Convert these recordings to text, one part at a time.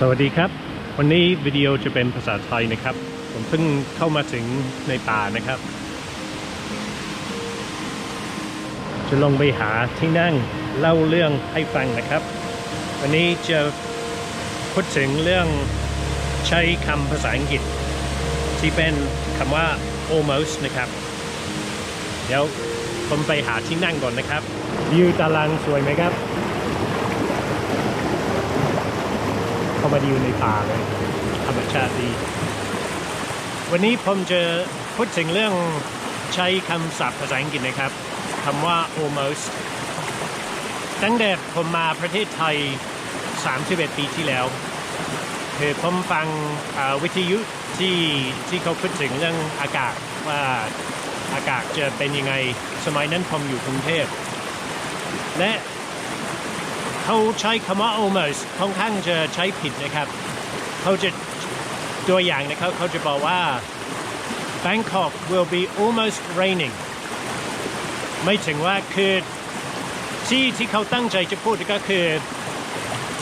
สวัสดีครับ วันนี้วิดีโอจะเป็นภาษาไทยนะครับ ผมเพิ่งเข้ามาถึงในป่านะครับ จะลงไปหาที่นั่งเล่าเรื่องให้ฟังนะครับ วันนี้จะพูดถึงเรื่องใช้คำภาษาอังกฤษ ที่เป็นคำว่า almost นะครับ เดี๋ยวผมไปหาที่นั่งก่อนนะครับวิวตารางสวยไหมครับ เขามาอยู่ในป่าเลยธรรมชาติดี วันนี้ผมจะพูดถึงเรื่องใช้คำศัพท์ภาษาอังกฤษนะครับคำว่า almost ตั้งแต่ผมมาประเทศไทย 31 ปีที่แล้วคือผมฟังวิทยุที่ที่เขาพูดถึงเรื่องอากาศว่าอากาศจะเป็นยังไง สมัยนั้นผมอยู่กรุงเทพ และ เขาใช้คำว่า almost ค่อนข้างจะใช้ผิดนะครับเขาจะตัวอย่างนะครับเขาจะบอกว่า Bangkok will be almost raining ไม่ถึงว่าคือที่ที่เขาตั้งใจจะพูดก็คือ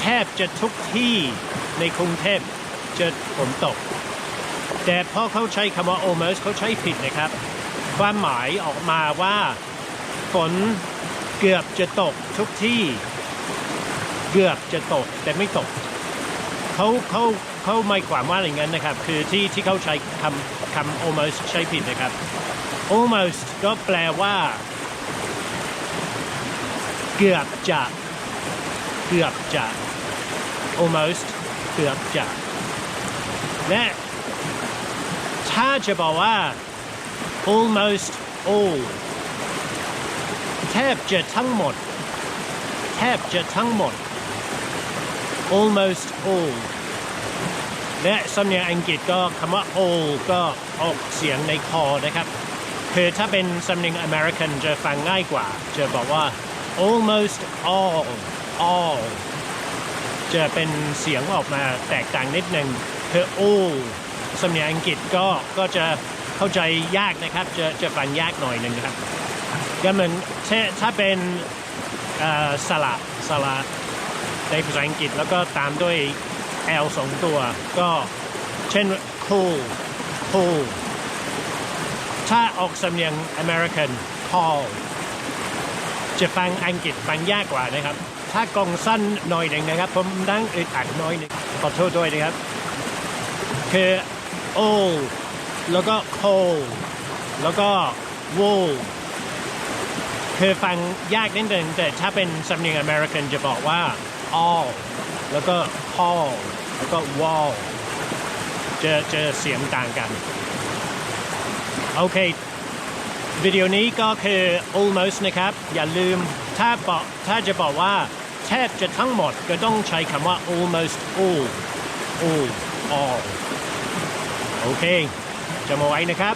แทบจะทุกที่ในกรุงเทพจะฝนตก แต่พอเขาใช้คำว่า almost เขาใช้ผิดนะครับ ความหมายออกมาว่าฝนเกือบจะตกทุกที่ เกือบจะตกแต่ไม่ตกเขาเขาเขาไม่ความว่าอย่างนั้นนะครับ คือที่ที่เขาใช้คำคำ almost ใช้ผิดนะครับ almost ก็แปลว่า เกือบจะ เกือบจะ almost เกือบจะและถ้าจะบอกว่า almost all แทบจะทั้งหมด แทบจะทั้งหมด almost all และสำเนียงอังกฤษก็คำว่า all ก็ออกเสียงในคอนะครับ คือถ้าเป็นสำเนียงอเมริกันจะฟังง่ายกว่า จะบอกว่า almost all all จะเป็นเสียงออกมาแตกต่างนิดหนึ่งคือ all สำเนียงอังกฤษก็ก็จะเข้าใจยากนะครับ จะจะฟังยากหน่อยหนึ่งนะครับก็เหมือนถ้าเป็นสระสระ ในภาษาอังกฤษแล้วก็ตามด้วย L สองตัว ก็เช่น cool cool ถ้าออกสำเนียงอเมริกัน call จะฟังอังกฤษฟังยากกว่านะครับ ถ้ากองสั้นหน่อยหนึ่งนะครับ ผมนั่งอึดอัดน้อยหนึงขอโทษด้วยนะครับ คือ all แล้วก็ cold แล้วก็ wool คือฟังยากนิดนึงแต่ถ้าเป็นสำเนียงอเมริกันจะบอกว่า all แล้วก็ call แล้วก็ wall จะจะเสียงต่างกัน โอเค วิดีโอนี้ก็คือ almost นะครับ อย่าลืมถ้าบอกถ้าจะบอกว่าแทบจะทั้งหมดก็ต้องใช้คำว่า almost all all all โอเคจะมาไว้นะครับ